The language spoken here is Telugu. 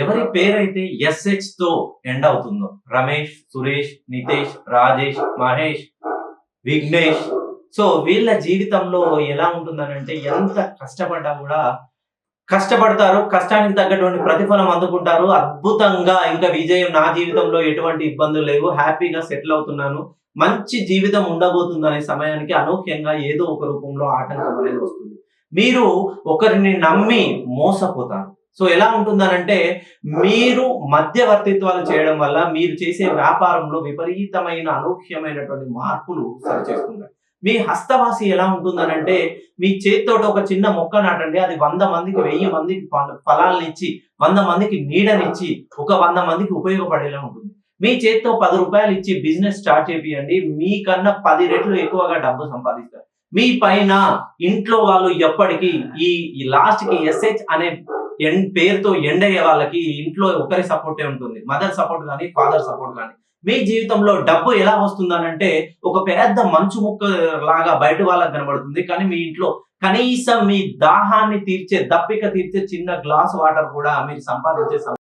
ఎవరి పేరైతే ఎస్హెచ్తో ఎండ్ అవుతుందో? రమేష్ సురేష్ నితేష్ రాజేష్ మహేష్ విఘ్నేష్. సో వీళ్ళ జీవితంలో ఎలా ఉంటుందనంటే ఎంత కష్టపడ్డా కూడా కష్టపడతారు కష్టానికి తగ్గటువంటి ప్రతిఫలం అందుకుంటారు. అద్భుతంగా ఇంకా విజయం నా జీవితంలో ఎటువంటి ఇబ్బందులు లేవు. హ్యాపీగా సెటిల్ అవుతున్నాను. మంచి జీవితం ఉండబోతుంది అనే సమయానికి అనూహ్యంగా ఏదో ఒక రూపంలో ఆటంకం అనేది వస్తుంది. మీరు ఒకరిని నమ్మి మోసపోతారు. సో ఎలా ఉంటుందనంటే మీరు మధ్యవర్తిత్వాలు చేయడం వల్ల మీరు చేసే వ్యాపారంలో విపరీతమైన అనూహ్యమైనటువంటి మార్పులు సరి చేసుకుంటారు మీ హస్తవాసి ఎలా ఉంటుందనంటే మీ చేతితో ఒక చిన్న మొక్క నాటండి అది వంద మందికి వెయ్యి మందికి ఫలాలను ఇచ్చి వంద మందికి నీడనిచ్చి ఒక వంద మందికి ఉపయోగపడేలా ఉంటుంది. మీ చేతితో పది రూపాయలు ఇచ్చి బిజినెస్ స్టార్ట్ చేపియండి మీకన్నా పది రెట్లు ఎక్కువగా డబ్బు సంపాదిస్తారు. మీ పైన ఇంట్లో వాళ్ళు ఎప్పటికీ ఈ ఈ లాస్ట్కి ఎస్హెచ్ అనే ఎండ్ పేరుతో ఎండ్ అయ్యే వాళ్ళకి ఇంట్లో ఒకరి సపోర్టే ఉంటుంది. మదర్ సపోర్ట్ కానీ ఫాదర్ సపోర్ట్ కానీ. మీ జీవితంలో డబ్బు ఎలా వస్తుందనంటే ఒక పెద్ద మంచు ముక్క లాగా బయట వాళ్ళకి కనబడుతుంది. కానీ మీ ఇంట్లో కనీసం మీ దాహాన్ని తీర్చే దప్పిక తీర్చే చిన్న గ్లాస్ వాటర్ కూడా మీరు సంపాదించే